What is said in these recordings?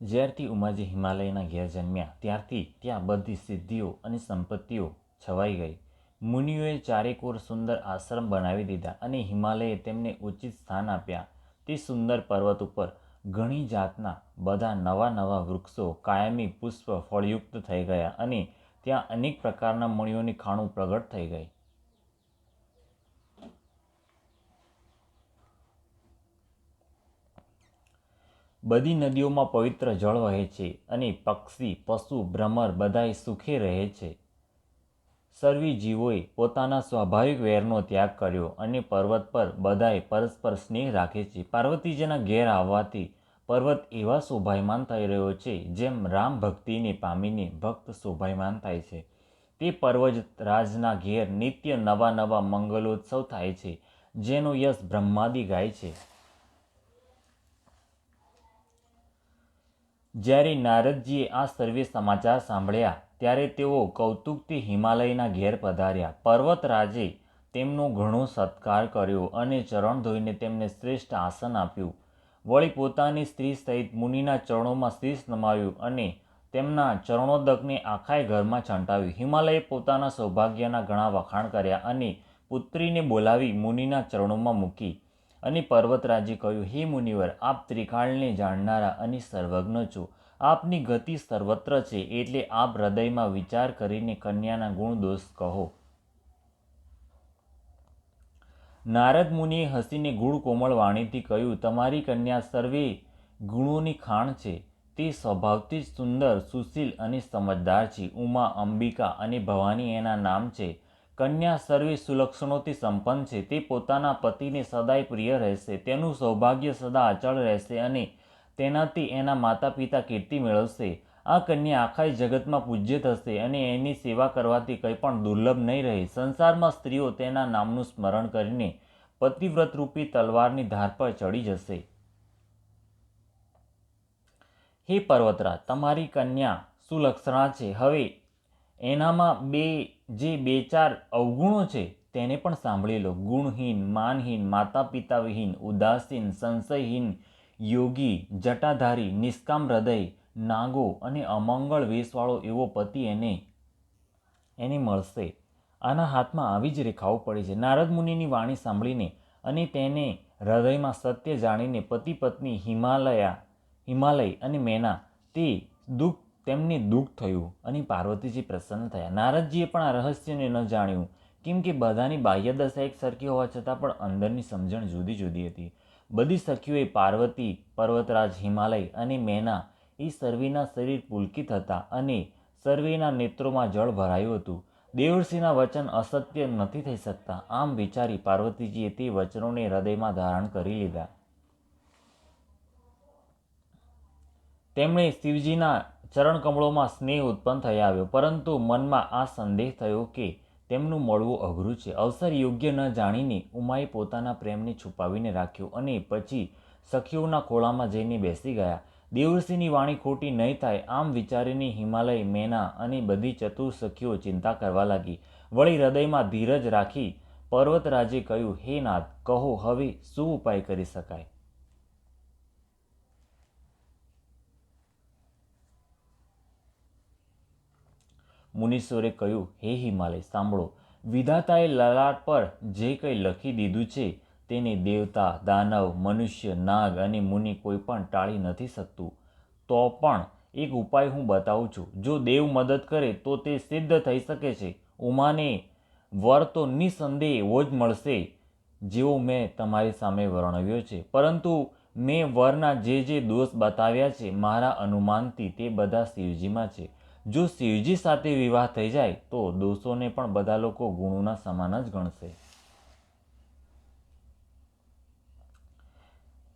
જ્યારથી ઉમાજી હિમાલયના ઘેર જન્મ્યા, ત્યારથી ત્યાં બધી સિદ્ધિઓ અને સંપત્તિઓ છવાઈ ગઈ. મુનિઓએ ચારેકોર સુંદર આશ્રમ બનાવી દીધા અને હિમાલયે તેમને ઉચિત સ્થાન આપ્યા. તે સુંદર પર્વત ઉપર ઘણી જાતના બધા નવા નવા વૃક્ષો, કાયમી પુષ્પ ફળયુક્ત થઈ ગયા અને ત્યાં અનેક પ્રકારના મુનિઓની ખાણું પ્રગટ થઈ ગઈ. બધી નદીઓમાં પવિત્ર જળ વહે છે અને પક્ષી, પશુ, ભ્રમર બધાય સુખે રહે છે. સર્વી જીવોએ પોતાના સ્વાભાવિક વેરનો ત્યાગ કર્યો અને પર્વત પર બધાએ પરસ્પર સ્નેહ રાખે છે. પાર્વતીજીના ઘેર આવવાથી પર્વત એવા શોભાયમાન થઈ રહ્યો છે, જેમ રામ ભક્તિને પામીને ભક્ત શોભાયમાન થાય છે. તે પર્વત રાજના ઘેર નિત્ય નવા નવા મંગલોત્સવ થાય છે, જેનો યશ બ્રહ્માદિ ગાય છે. જ્યારે નારદજીએ આ સર્વે સમાચાર સાંભળ્યા, ત્યારે તેઓ કૌતુકથી હિમાલયના ઘેર પધાર્યા. પર્વતરાજે તેમનો ઘણો સત્કાર કર્યો અને ચરણ ધોઈને તેમને શ્રેષ્ઠ આસન આપ્યું. વળી પોતાની સ્ત્રી સહિત મુનિના ચરણોમાં શીશ નમાવ્યું અને તેમના ચરણોદકને આખાય ઘરમાં છંટાવ્યું. હિમાલયે પોતાના સૌભાગ્યના ઘણા વખાણ કર્યા અને પુત્રીને બોલાવી મુનિના ચરણોમાં મૂકી. અને પર્વતરાજે કહ્યું, હે મુનિવર, આપ ત્રિકાળને જાણનારા અને સર્વજ્ઞ છો. આપની ગતિ સર્વત્ર છે, એટલે આપ હૃદયમાં વિચાર કરીને કન્યાના ગુણ દોષ કહો. નારદ મુનિએ હસીને ગુણ કોમળ વાણીથી કહ્યું, તમારી કન્યા સર્વે ગુણોની ખાણ છે. તે સ્વભાવથી જ સુંદર, સુશીલ અને સમજદાર છે. ઉમા, અંબિકા અને ભવાની એના નામ છે. કન્યા સર્વે સુલક્ષણોથી સંપન્ન છે. તે પોતાના પતિને સદાય પ્રિય રહેશે. તેનું સૌભાગ્ય સદા અચળ રહેશે અને તેનાથી એના માતા પિતા કીર્તિ મેળવશે. આ કન્યા આખા જગતમાં પૂજ્ય થશે અને એની સેવા કરવાથી કંઈ પણ દુર્લભ નહીં રહે. સંસારમાં સ્ત્રીઓ તેના નામનું સ્મરણ કરીને પતિવ્રત રૂપી તલવારની ધાર પર ચડી જશે. હે પર્વતરા તમારી કન્યા સુલક્ષણા છે. હવે એનામાં બે, જે બે ચાર અવગુણો છે, તેને પણ સાંભળી લો. ગુણહીન, માનહીન માતા પિતા વિહીન ઉદાસીન, સંશયહીન, યોગી, જટાધારી, નિષ્કામ હૃદય, નાગો અને અમંગળ વેશવાળો એવો પતિ એને એને મળશે. આના હાથમાં આવી જ રેખાઓ પડી છે. નારદ મુનિની વાણી સાંભળીને અને તેને હૃદયમાં સત્ય જાણીને પતિ પત્ની હિમાલયા, હિમાલય અને મેના, તે દુઃખ તેમને દુઃખ થયું અને પાર્વતીજી પ્રસન્ન થયા. નારદજીએ પણ આ રહસ્યને ન જાણ્યું. કેમ કે બધાની બાહ્ય દશા એક સરખી હોવા છતાં પણ અંદરની સમજણ જુદી જુદી હતી. બધી સખીઓએ પાર્વતી, પર્વતરાજ, હિમાલય અને મેના એ સર્વેના શરીર પુલકિત હતા અને સર્વેના નેત્રોમાં જળ ભરાયું હતું. દેવર્ષિના વચન અસત્ય નથી થઈ શકતા. આમ વિચારી પાર્વતીજીએ તે વચનોને હૃદયમાં ધારણ કરી લીધા. તેમણે શિવજીના ચરણ કમળોમાં સ્નેહ ઉત્પન્ન થઈ આવ્યો, પરંતુ મનમાં આ સંદેહ થયો કે તેમનું મળવું અઘરું છે. અવસર યોગ્ય ન જાણીને ઉમાએ પોતાના પ્રેમને છુપાવીને રાખ્યો અને પછી સખીઓના ખોળામાં જઈને બેસી ગયા. દેવર્ષિની વાણી ખોટી નહીં થાય આમ વિચારીને હિમાલય, મેના અને બધી ચતુર સખીઓ ચિંતા કરવા લાગી. વળી હૃદયમાં ધીરજ રાખી પર્વતરાજે કહ્યું, હે નાથ, કહો હવે શું ઉપાય કરી શકાય? મુનીશ્વરે કહ્યું, હે હિમાલય, સાંભળો. વિધાતાએ લલાટ પર જે કંઈ લખી દીધું છે, તેને દેવતા, દાનવ, મનુષ્ય, નાગ અને મુનિ કોઈ પણ ટાળી નથી શકતું. તો પણ એક ઉપાય હું બતાવું છું. જો દેવ મદદ કરે, તો તે સિદ્ધ થઈ શકે છે. ઉમાને વર તો નિસંદેહ એવો જ મળશે, જેવો મેં તમારી સામે વર્ણવ્યો છે. પરંતુ મેં વરના જે જે દોષ બતાવ્યા છે, મારા અનુમાનથી તે બધા શિવજીમાં છે. જો શિવજી સાથે વિવાહ થઈ જાય, તો દોષોને પણ બધા લોકો ગુણોના સમાન જ ગણશે.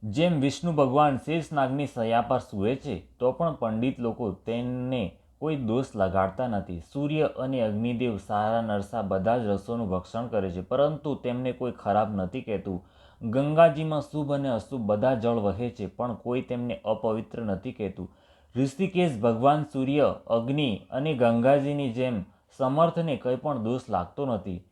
જેમ વિષ્ણુ ભગવાન શેષનાગની સયા પર સૂવે છે, તો પણ પંડિત લોકો તેને કોઈ દોષ લગાડતા નથી. સૂર્ય અને અગ્નિદેવ સારા નરસા બધા જ રસોનું ભક્ષણ કરે છે, પરંતુ તેમને કોઈ ખરાબ નથી કહેતું. ગંગાજીમાં શુભ અને અશુભ બધા જળ વહે છે, પણ કોઈ તેમને અપવિત્ર નથી કહેતું. ઋષિકેશ ભગવાન સૂર્ય, અગ્નિ અને ગંગાજીની જેમ સમર્થને કંઈ પણ દોષ લાગતો નથી.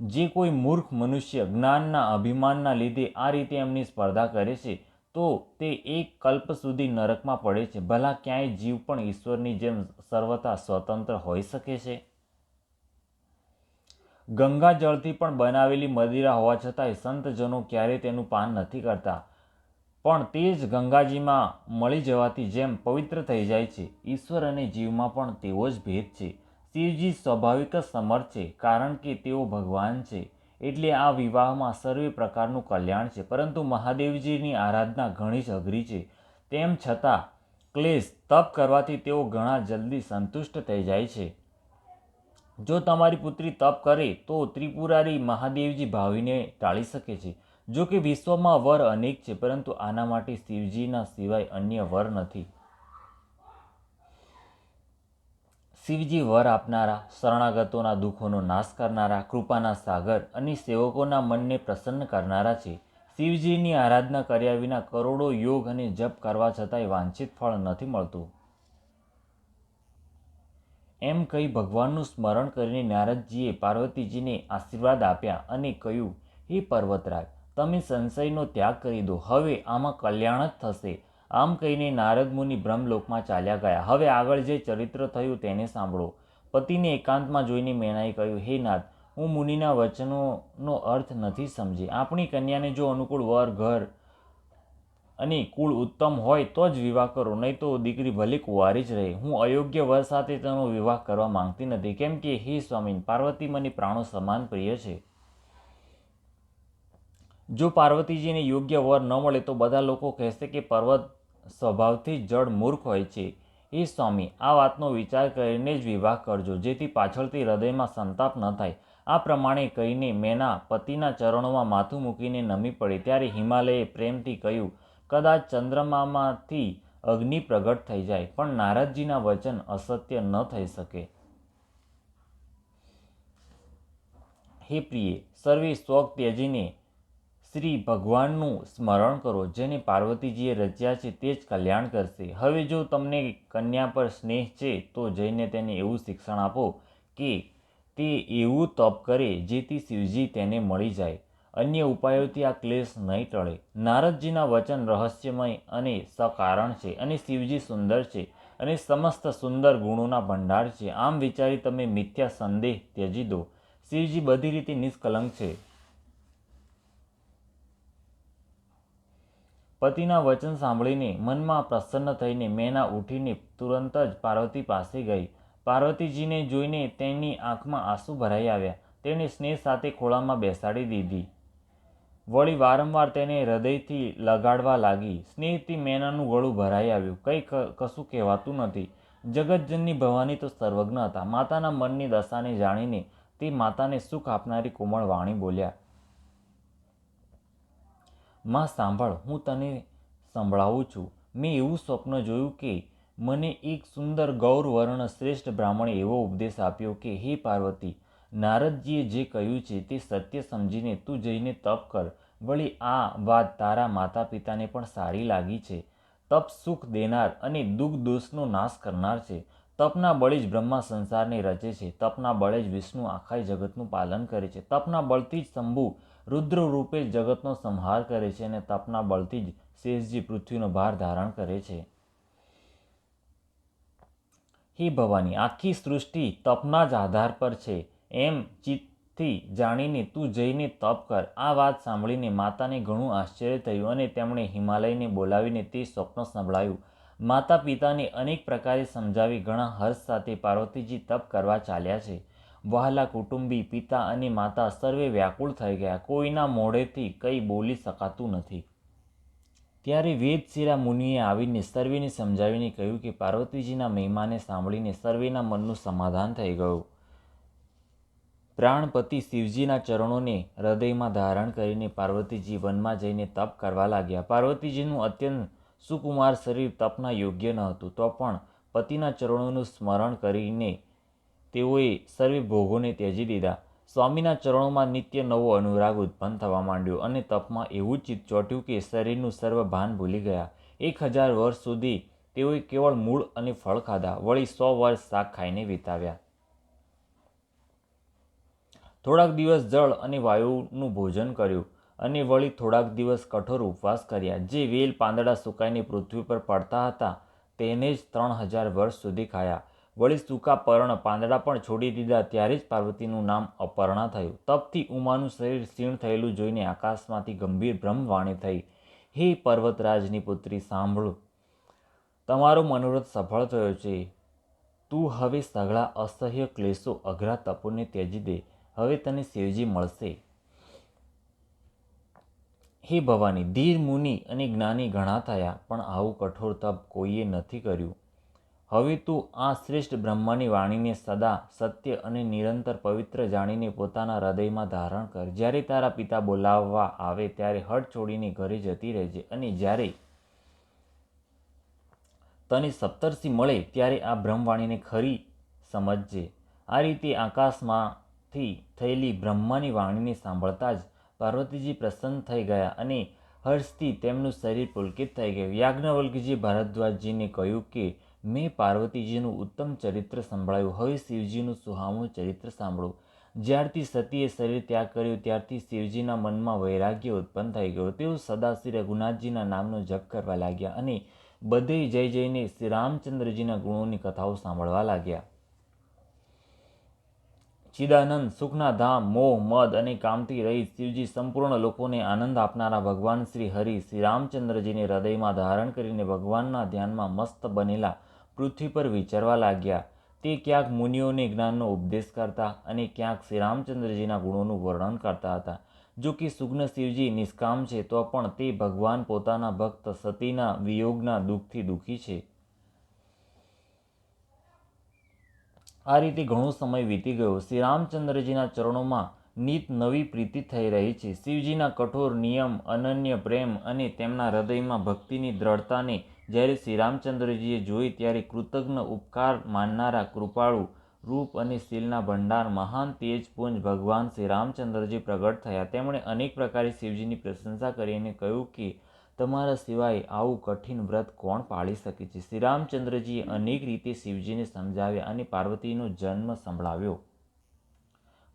જે કોઈ મૂર્ખ મનુષ્ય જ્ઞાનના અભિમાનના લીધે આ રીતે એમની સ્પર્ધા કરે છે, તો તે એક કલ્પ સુધી નરકમાં પડે છે. ભલા ક્યાંય જીવ પણ ઈશ્વરની જેમ સર્વતા સ્વતંત્ર હોઈ શકે છે. ગંગા જળથી પણ બનાવેલી મદિરા હોવા છતાંય સંતજનો ક્યારેય તેનું પાન નથી કરતા. પણ તે જ ગંગાજીમાં મળી જવાથી જેમ પવિત્ર થઈ જાય છે, ઈશ્વર અને જીવમાં પણ તેવો જ ભેદ છે. શિવજી સ્વાભાવિક જ સમર્થ છે, કારણ કે તેઓ ભગવાન છે. એટલે આ વિવાહમાં સર્વે પ્રકારનું કલ્યાણ છે. પરંતુ મહાદેવજીની આરાધના ઘણી જ અઘરી છે. તેમ છતાં, ક્લેશ તપ કરવાથી તેઓ ઘણા જલ્દી સંતુષ્ટ થઈ જાય છે. જો તમારી પુત્રી તપ કરે, તો ત્રિપુરારી મહાદેવજી ભાવીને ટાળી શકે છે. જો કે વિશ્વમાં વર અનેક છે, પરંતુ આના માટે શિવજીના સિવાય અન્ય વર નથી. શિવજી વર આપનારા, શરણાગતોના દુઃખોનો નાશ કરનારા, કૃપાના સાગર અને સેવકોના મનને પ્રસન્ન કરનારા છે. શિવજીની આરાધના કર્યા વિના કરોડો યોગ અને જપ કરવા છતાંય વાંછિત ફળ નથી મળતું. એમ કહી ભગવાનનું સ્મરણ કરીને નારદજીએ પાર્વતીજીને આશીર્વાદ આપ્યા અને કહ્યું, હે પર્વતરાજ તમે સંશયનો ત્યાગ કરી દો. હવે આમાં કલ્યાણ જ થશે. આમ કહીને નારદ મુનિ બ્રહ્મલોકમાં ચાલ્યા ગયા. હવે આગળ જે ચરિત્ર થયું તેને સાંભળો. પતિને એકાંતમાં જોઈને મેણાએ કહ્યું, હે નાથ હું મુનિના વચનોનો અર્થ નથી સમજી. આપણી કન્યાને જો અનુકૂળ વર, ઘર અને કુળ ઉત્તમ હોય તો જ વિવાહ કરો. નહીં તો દીકરી ભલે કુંવારી જ રહે. હું અયોગ્ય વર સાથે તેનો વિવાહ કરવા માંગતી નથી. કેમ કે, હે સ્વામી પાર્વતી મને પ્રાણો સમાન પ્રિય છે. જો પાર્વતીજીને યોગ્ય વર ન મળે તો બધા લોકો કહેશે કે પર્વત સ્વભાવથી જડ મૂર્ખ હોય છે. એ સ્વામી, આ વાતનો વિચાર કરીને જ વિવાહ કરજો, જેથી પાછળથી હૃદયમાં સંતાપ ન થાય. આ પ્રમાણે કહીને મેના પતિના ચરણોમાં માથું મૂકીને નમી પડી, ત્યારે હિમાલયે પ્રેમથી કહ્યું, કદાચ ચંદ્રમામાંથી અગ્નિ પ્રગટ થઈ જાય, પણ નારદજીના વચન અસત્ય ન થઈ શકે. હે પ્રિય, સર્વે શોક ત્યજીને શ્રી ભગવાનનું સ્મરણ કરો, જેને પાર્વતીજીએ રચ્યા છે તે જ કલ્યાણ કરશે. હવે જો તમને કન્યા પર સ્નેહ છે, તો જઈને તેને એવું શિક્ષણ આપો કે તે એવું તપ કરે જેથી શિવજી તેને મળી જાય. અન્ય ઉપાયોથી આ ક્લેશ નહીં ટળે. નારદજીના વચન રહસ્યમય અને સકારણ છે અને શિવજી સુંદર છે અને સમસ્ત સુંદર ગુણોના ભંડાર છે. આમ વિચારી તમે મિથ્યા સંદેહ ત્યજી દો. શિવજી બધી રીતે નિષ્કલંક છે. પતિના વચન સાંભળીને મનમાં પ્રસન્ન થઈને મેના ઉઠીને તુરંત જ પાર્વતી પાસે ગઈ. પાર્વતીજીને જોઈને તેની આંખમાં આંસુ ભરાઈ આવ્યા. તેણે સ્નેહ સાથે ખોળામાં બેસાડી દીધી. વળી વારંવાર તેને હૃદયથી લગાડવા લાગી. સ્નેહથી મેનાનું ગળું ભરાઈ આવ્યું. કંઈ કશું કહેવાતું નથી. જગતજનની ભવાની તો સર્વજ્ઞ હતા. માતાના મનની દશાને જાણીને તે માતાને સુખ આપનારી કોમળ વાણી બોલ્યા. માં સાંભળ, હું તને સંભળાવું છું. મેં એવું સ્વપ્ન જોયું કે મને એક સુંદર ગૌરવર્ણ શ્રેષ્ઠ બ્રાહ્મણે એવો ઉપદેશ આપ્યો કે, હે પાર્વતી, નારદજીએ જે કહ્યું છે તે સત્ય સમજીને તું જઈને તપ કર. વળી આ વાત તારા માતા પિતાને પણ સારી લાગી છે. તપ સુખ દેનાર અને દુઃખ દોષનો નાશ કરનાર છે. તપના બળે જ બ્રહ્મા સંસારને રચે છે. તપના બળે જ વિષ્ણુ આખા જગતનું પાલન કરે છે. તપના બળથી જ શંભુ રુદ્ર રૂપે જગતનો સંહાર કરે છે અને તપના બળથી જ શેષજી પૃથ્વીનો ભાર ધારણ કરે છે. હે ભવાની, આખી સૃષ્ટિ તપના જ આધાર પર છે. એમ ચિત્તથી જાણીને તું જઈને તપ કર. આ વાત સાંભળીને માતાને ઘણું આશ્ચર્ય થયું અને તેમણે હિમાલયને બોલાવીને તે સ્વપ્ન સંભળાયું. માતા પિતાને અનેક પ્રકારે સમજાવી ઘણા હર્ષ સાથે પાર્વતીજી તપ કરવા ચાલ્યા છે. વહાલા કુટુંબી પિતા અને માતા સર્વે વ્યાકુળ થઈ ગયા. કોઈના મોઢેથી કંઈ બોલી શકાતું નથી. ત્યારે વેદશિરા મુનિએ આવીને સર્વેને સમજાવીને કહ્યું કે પાર્વતીજીના મહિમાને સાંભળીને સર્વેના મનનું સમાધાન થઈ ગયું. પ્રાણપતિ શિવજીના ચરણોને હૃદયમાં ધારણ કરીને પાર્વતીજી વનમાં જઈને તપ કરવા લાગ્યા. પાર્વતીજીનું અત્યંત સુકુમાર શરીર તપના યોગ્ય ન હતું. તો પણ પતિના ચરણોનું સ્મરણ કરીને તેઓએ સર્વે ભોગોને ત્યજી દીધા સ્વામીના ચરણોમાં નિત્ય નવો અનુરાગ ઉત્પન્ન થવા માંડ્યો અને તપમાં એવું ચિત્ત ચોટ્યું કે શરીરનું સર્વ ભાન ભૂલી ગયા. એક હજાર વર્ષ સુધી તેઓએ કેવળ મૂળ અને ફળ ખાધા, વળી સો વર્ષ શાક ખાઈને વિતાવ્યા. થોડાક દિવસ જળ અને વાયુનું ભોજન કર્યું અને વળી થોડાક દિવસ કઠોર ઉપવાસ કર્યા. જે વેલ પાંદડા સુકાઈને પૃથ્વી પર પડતા હતા, તેને જ ત્રણ હજાર વર્ષ સુધી ખાયા. વળી સૂકા પર્ણ પાંદડા પણ છોડી દીધા ત્યારે જ પાર્વતીનું નામ અપર્ણા થયું. તપથી ઉમાનું શરીર ક્ષીણ થયેલું જોઈને આકાશમાંથી ગંભીર બ્રહ્મવાણી થઈ, હે પર્વતરાજની પુત્રી, સાંભળો. તમારો મનોરથ સફળ થયો છે. તું હવે સઘળા અસહ્ય ક્લેશો અઘરા તપોને ત્યજી દે. હવે તને શિવજી મળશે. હે ભવાની, ધીર મુનિ અને જ્ઞાની ઘણા થયા, પણ આવું કઠોર તપ કોઈએ નથી કર્યું. હવે તું આ શ્રેષ્ઠ બ્રહ્માની વાણીને સદા સત્ય અને નિરંતર પવિત્ર જાણીને પોતાના હૃદયમાં ધારણ કર. જ્યારે તારા પિતા બોલાવવા આવે ત્યારે હટ છોડીને ઘરે જતી રહેજે અને જ્યારે તને સપ્તર્ષિ મળે ત્યારે આ બ્રહ્મવાણીને ખરી સમજજે. આ રીતે આકાશમાંથી થયેલી બ્રહ્માની વાણીને સાંભળતા જ પાર્વતીજી પ્રસન્ન થઈ ગયા અને હર્ષથી તેમનું શરીર પુલકિત થઈ ગયું. યાજ્ઞવલ્કજી ભારદ્વાજજીને કહ્યું કે મેં પાર્વતીજીનું ઉત્તમ ચરિત્ર સંભળાયું. હવે શિવજીનું સુહામણું ચરિત્ર સાંભળો. જ્યારથી સતીએ શરીર ત્યાગ કર્યો, ત્યારથી શિવજીના મનમાં વૈરાગ્ય ઉત્પન્ન થઈ ગયો. તેઓ સદા શ્રી રઘુનાથજીના નામનો જપ કરવા લાગ્યા અને બધે જઈ જઈને શ્રી રામચંદ્રજીના ગુણોની કથાઓ સાંભળવા લાગ્યા. ચિદાનંદ સુખના ધામ મોહ, મદ અને કામથી રહિત શિવજી સંપૂર્ણ લોકોને આનંદ આપનારા ભગવાન શ્રી હરિ શ્રી રામચંદ્રજીને હૃદયમાં ધારણ કરીને ભગવાનના ધ્યાનમાં મસ્ત બનેલા પૃથ્વી પર વિચારવા લાગ્યા. તે ક્યાંક મુનિઓને જ્ઞાનનો ઉપદેશ કરતા અને ક્યાંક શ્રી રામચંદ્રજીના ગુણોનું વર્ણન કરતા હતા. જો કે સુગ્ન શિવજી નિષ્કામ છે, તો પણ તે ભગવાન પોતાના ભક્ત સતીના વિયોગના દુઃખથી દુઃખી છે. આ રીતે ઘણો સમય વીતી ગયો. શ્રી રામચંદ્રજીના ચરણોમાં નીત નવી પ્રીતિ થઈ રહી છે. શિવજીના કઠોર નિયમ, અનન્ય પ્રેમ અને તેમના હૃદયમાં ભક્તિની દ્રઢતાને જ્યારે શ્રી રામચંદ્રજીએ જોઈ ત્યારે કૃતજ્ઞ ઉપકાર માનનારા કૃપાળુ રૂપ અને શીલના ભંડાર મહાન તેજપુંજ ભગવાન શ્રી રામચંદ્રજી પ્રગટ થયા. તેમણે અનેક પ્રકારે શિવજીની પ્રશંસા કરીને કહ્યું કે, તમારા સિવાય આવું કઠિન વ્રત કોણ પાળી શકે છે? શ્રી રામચંદ્રજીએ અનેક રીતે શિવજીને સમજાવ્યા અને પાર્વતીનો જન્મ સંભળાવ્યો.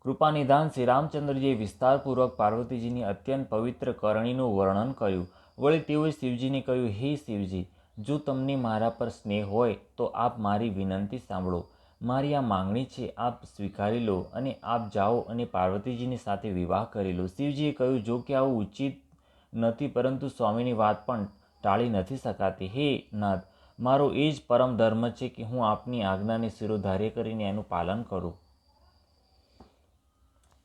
કૃપાનિધાન શ્રી રામચંદ્રજીએ વિસ્તારપૂર્વક પાર્વતીજીની અત્યંત પવિત્ર કરણીનું વર્ણન કર્યું. વળી તેઓએ શિવજીને કહ્યું, હે શિવજી જો તમને મારા પર સ્નેહ હોય, તો આપ મારી વિનંતી સાંભળો. મારી આ માંગણી છે, આપ સ્વીકારી લો અને આપ જાઓ અને પાર્વતીજીની સાથે વિવાહ કરી લો. શિવજીએ કહ્યું, જો કે આવું ઉચિત નથી, પરંતુ સ્વામીની વાત પણ ટાળી નથી શકાતી. હે નાથ, મારો એ જ પરમ ધર્મ છે કે હું આપની આજ્ઞાને શિરોધાર્ય કરીને એનું પાલન કરું.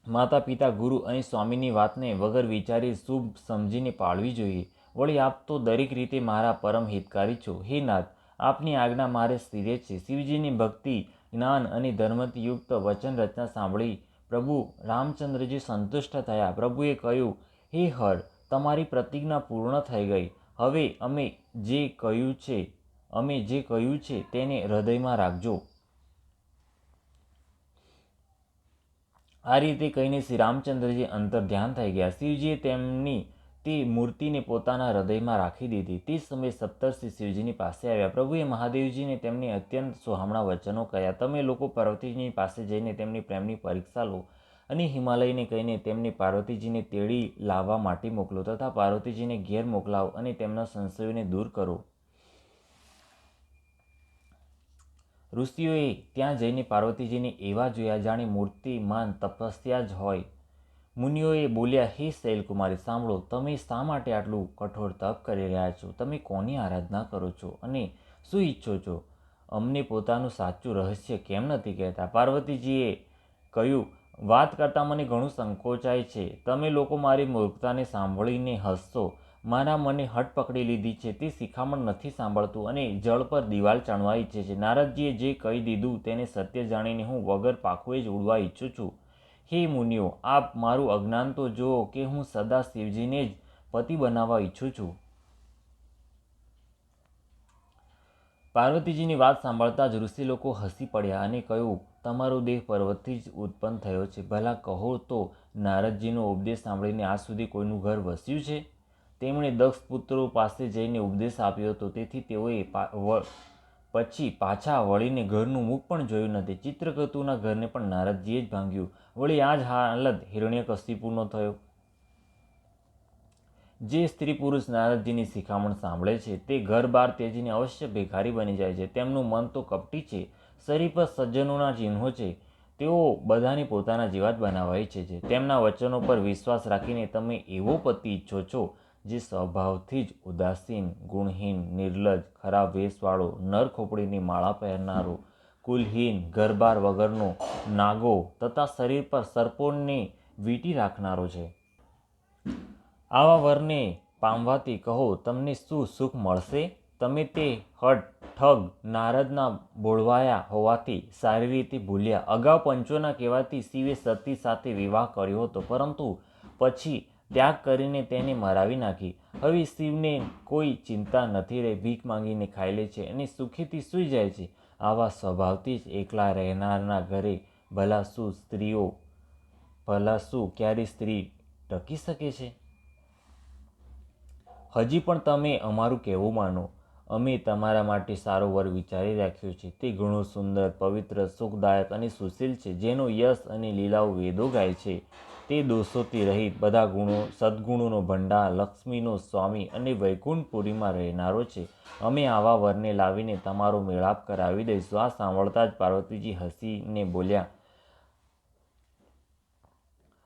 માતા પિતા ગુરુ અને સ્વામીની વાતને વગર વિચારી શુભ સમજીને પાળવી જોઈએ. વળી આપ તો દરેક રીતે મારા પરમ હિતકારી છો. હે નાથ, આપની આજ્ઞા મારે સ્થિરે છે. શિવજીની ભક્તિ, જ્ઞાન અને ધર્મથી યુક્ત વચન રચના સાંભળી પ્રભુ રામચંદ્રજી સંતુષ્ટ થયા. પ્રભુએ કહ્યું, હે હર, તમારી પ્રતિજ્ઞા પૂર્ણ થઈ ગઈ. હવે અમે જે કહ્યું છે, અમે જે કહ્યું છે તેને હૃદયમાં રાખજો. આ રીતે કહીને શ્રી રામચંદ્રજી અંતર ધ્યાન થઈ ગયા. શિવજીએ તેમની તે મૂર્તિને પોતાના હૃદયમાં રાખી દીધી. તે સમયે સપ્તર્ષિ શિવજીની પાસે આવ્યા. પ્રભુએ મહાદેવજીને તેમની અત્યંત સુહામણા વચનો કહ્યા. તમે લોકો પાર્વતીજીની પાસે જઈને તેમની પ્રેમની પરીક્ષા લો અને હિમાલયને કહીને તેમને પાર્વતીજીને તેડી લાવવા માટે મોકલો તથા પાર્વતીજીને ઘેર મોકલાવો અને તેમના સંશયોને દૂર કરો. ઋષિઓએ ત્યાં જઈને પાર્વતીજીને એવા જોયા જાણે મૂર્તિમાન તપસ્યા જ હોય. મુનિઓએ બોલ્યા, હે શૈલકુમારી, સાંભળો, તમે શા માટે આટલું કઠોર તપ કરી રહ્યા છો? તમે કોની આરાધના કરો છો અને શું ઈચ્છો છો? અમને પોતાનું સાચું રહસ્ય કેમ નથી કહેતા? પાર્વતીજીએ કહ્યું, વાત કરતાં મને ઘણું સંકોચાય છે. તમે લોકો મારી મૂર્ખતાને સાંભળીને હસશો. મારા મને હટ પકડી લીધી છે. તે શિખામણ નથી સાંભળતું અને જળ પર દિવાલ ચણવા ઈચ્છે છે. નારદજીએ જે કહી દીધું તેને સત્ય જાણીને હું વગર પાખુએ જ ઉડવા ઈચ્છું છું. હે મુનિઓ, આપ મારું અજ્ઞાન તો જુઓ કે હું સદા શિવજીને જ પતિ બનાવવા ઈચ્છું છું. પાર્વતીજીની વાત સાંભળતા જ ઋષિ લોકો હસી પડ્યા અને કહ્યું, તમારો દેહ પર્વતથી જ ઉત્પન્ન થયો છે. ભલા કહો તો નારદજીનો ઉપદેશ સાંભળીને આજ સુધી કોઈનું ઘર વસ્યું છે? તેમણે દક્ષ પુત્રો પાસે જઈને ઉપદેશ આપ્યો હતો. તેથી તેઓએ પછી પાછા વળીને ઘરનું મુખ પણ જોયું નથી. ચિત્રકતુના ઘરને પણ નારદજીએ જ ભાંગ્યું. વળી આ જ હાલત હિરણ્યકશિપુનો થયો. જે સ્ત્રી પુરુષ નારદજીની શિખામણ સાંભળે છે, તે ઘર બાર તેજીને અવશ્ય ભિખારી બની જાય છે. તેમનું મન તો કપટી છે. શરીર પર સજ્જનોના ચિહ્નો છે. તેઓ બધાને પોતાના જીવાત બનાવાય છે તેમના વચનો પર વિશ્વાસ રાખીને તમે એવો પતિ ઈચ્છો છો જે સ્વભાવથી જ ઉદાસીન, ગુણહીન, નિર્લજ, ખરાબ વેશવાળો નર ખોપડીની માળા પહેરનારો, કુલહીન, ઘરબાર વગરનો નાગો તથા શરીર પર સર્પોને વીંટી રાખનારો છે. આવા વરને પામવાથી કહો, તમને શું સુખ મળશે? તમે તે હટ ઠગ, નારદના બોળવાયા હોવાથી સારી રીતે ભૂલ્યા. અગાઉ પંચોના કહેવાથી શિવે સતી સાથે વિવાહ કર્યો હતો, પરંતુ પછી ત્યાગ કરીને તેને મરાવી નાખી. હવે શિવને કોઈ ચિંતા નથી રહી, ભીખ માંગીને ખાઈ લે છે અને સુખીથી સૂઈ જાય છે. આવા સ્વભાવથી જ એકલા રહેનારના ઘરે ભલા શું સ્ત્રીઓ ભલા શું ક્યારે સ્ત્રી ટકી શકે છે? હજી પણ તમે અમારું કહેવું માનો. અમે તમારા માટે સારો વર વિચારી રાખ્યો છે. તે ઘણો સુંદર, પવિત્ર, સુખદાયક અને સુશીલ છે, જેનો યશ અને લીલાઓ વેદો ગાય છે. તે દોષોથી રહી બધા ગુણો, સદ્ગુણોનો ભંડાર, લક્ષ્મીનો સ્વામી અને વૈકુંઠપુરીમાં રહેનારો છે. અમે આવા વરને લાવીને તમારો મેળાપ કરાવી દઈશું. આ સાંભળતા જ પાર્વતીજી હસીને બોલ્યા,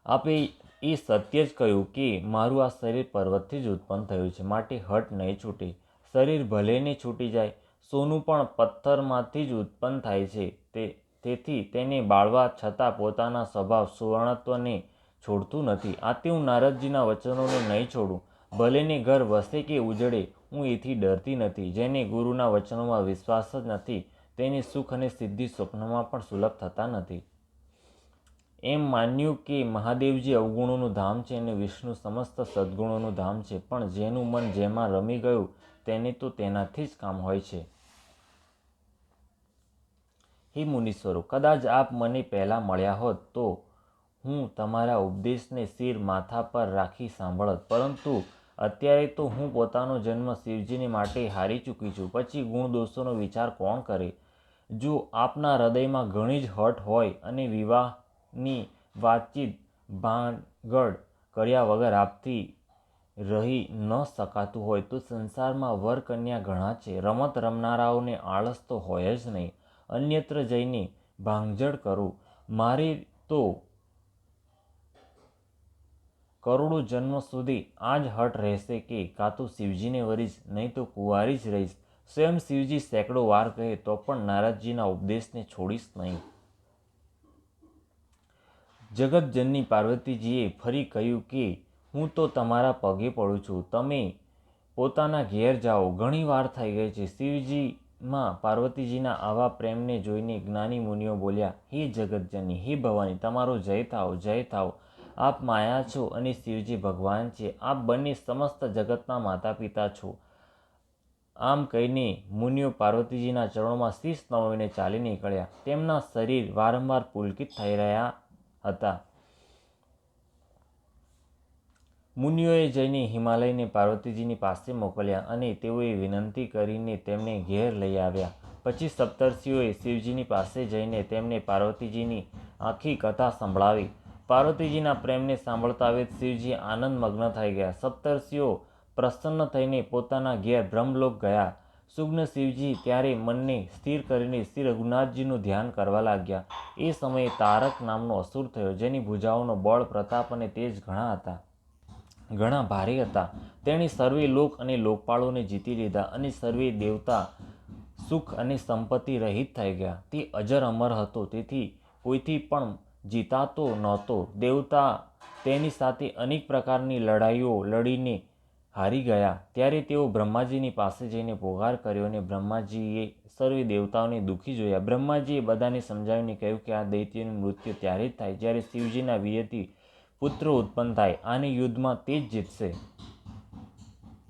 આપે એ સત્ય જ કહ્યું કે મારું આ શરીર પર્વતથી જ ઉત્પન્ન થયું છે. માટે હટ નહીં છૂટે. શરીર ભલે ને છૂટી જાય, સોનું પણ પથ્થરમાંથી જ ઉત્પન્ન થાય છે. તે, તેથી તેને બાળવા છતાં પોતાના સ્વભાવ, સુવર્ણત્વને છોડતું નથી. આથી હું નારદજીના વચનોને નહીં છોડું. ભલેને ઘર વસે કે ઉજળે, હું એથી ડરતી નથી. જેને ગુરુના વચનોમાં વિશ્વાસ જ નથી, તેને સુખ અને સિદ્ધિ સ્વપ્નમાં પણ સુલભ થતા નથી. એમ માન્યું કે મહાદેવજી અવગુણોનું ધામ છે અને વિષ્ણુ સમસ્ત સદ્ગુણોનું ધામ છે, પણ જેનું મન જેમાં રમી ગયું, તેને તો તેનાથી જ કામ હોય છે. હે મુનીશ્વરો કદાચ આપ મને પહેલાં મળ્યા હોત તો હું તમારા ઉપદેશને શિર માથા પર રાખી સાંભળત, પરંતુ અત્યારે તો હું પોતાનો જન્મ શિવજીને માટે હારી ચૂકી છું. પછી ગુણ દોષોનો વિચાર કોણ કરે? જો આપના હૃદયમાં ઘણી જ હટ હોય અને વિવાહની વાતચીત ભાંગડ કર્યા વગર આપથી રહી ન શકાતું હોય, તો સંસારમાં વર કન્યા ઘણા છે. રમત રમનારાઓને આળસ તો હોય જ નહીં. અન્યત્ર જઈને ભાંગજડ કરું. મારે તો કરોડો જન્મ સુધી આ જ હટ રહેશે કે કાં તો શિવજીને વરીશ, નહીં તો કુંવારી જ રહીશ. સ્વયં શિવજી સેંકડો વાર કહે, તો પણ નારદજીના ઉપદેશને છોડીશ નહીં. જગતજનની પાર્વતીજીએ ફરી કહ્યું કે, હું તો તમારા પગે પડું છું. તમે પોતાના ઘેર જાઓ. ઘણી વાર થઈ ગઈ છે. શિવજીમાં પાર્વતીજીના આવા પ્રેમને જોઈને જ્ઞાની મુનિઓ બોલ્યા, હે જગતજની હે ભવાની, તમારો જય થાવ જય થાવ. આપ માયા છો અને શિવજી ભગવાન છે. આપ બંને સમસ્ત જગતના માતા પિતા છો. આમ કહીને મુનિઓ પાર્વતીજીના ચરણોમાં શીશ નવીને ચાલી નીકળ્યા. તેમના શરીર વારંવાર પુલકિત થઈ રહ્યા હતા. મુનિઓએ જઈને હિમાલયને પાર્વતીજીની પાસે મોકલ્યા અને તેઓએ વિનંતી કરીને તેમને ઘેર લઈ આવ્યા. પછી સપ્તર્ષિઓએ શિવજીની પાસે જઈને તેમને પાર્વતીજીની આખી કથા સંભળાવી. પાર્વતીજીના પ્રેમને સાંભળતા વેદ શિવજી આનંદ મગ્ન થઈ ગયા. સપ્તર્ષિઓ પ્રસન્ન થઈને પોતાના ઘેર બ્રહ્મલોક ગયા. સુગ્ન શિવજી ત્યારે મનને સ્થિર કરીને શ્રી રઘુનાથજીનું ધ્યાન કરવા લાગ્યા. એ સમયે તારક નામનો અસુર થયો, જેની ભુજાઓનો બળ, પ્રતાપ અને તેજ ઘણા હતા. ઘણા ભારે હતા. તેણે સર્વે લોક અને લોકપાળોને જીતી લીધા અને સર્વે દેવતા સુખ અને સંપત્તિ રહિત થઈ ગયા. તે અજર અમર હતો, તેથી કોઈથી પણ જીતાતો નહોતો. દેવતા તેની સાથે અનેક પ્રકારની લડાઈઓ લડીને હારી ગયા. ત્યારે તેઓ બ્રહ્માજીની પાસે જઈને પોકાર કર્યો અને બ્રહ્માજીએ સર્વે દેવતાઓને દુઃખી જોયા. બ્રહ્માજીએ બધાને સમજાવીને કહ્યું કે આ દૈત્યનું મૃત્યુ ત્યારે જ થાય, જ્યારે શિવજીના વીર્યથી પુત્ર ઉત્પન્ન થાય. આને યુદ્ધમાં તે જ જીતશે.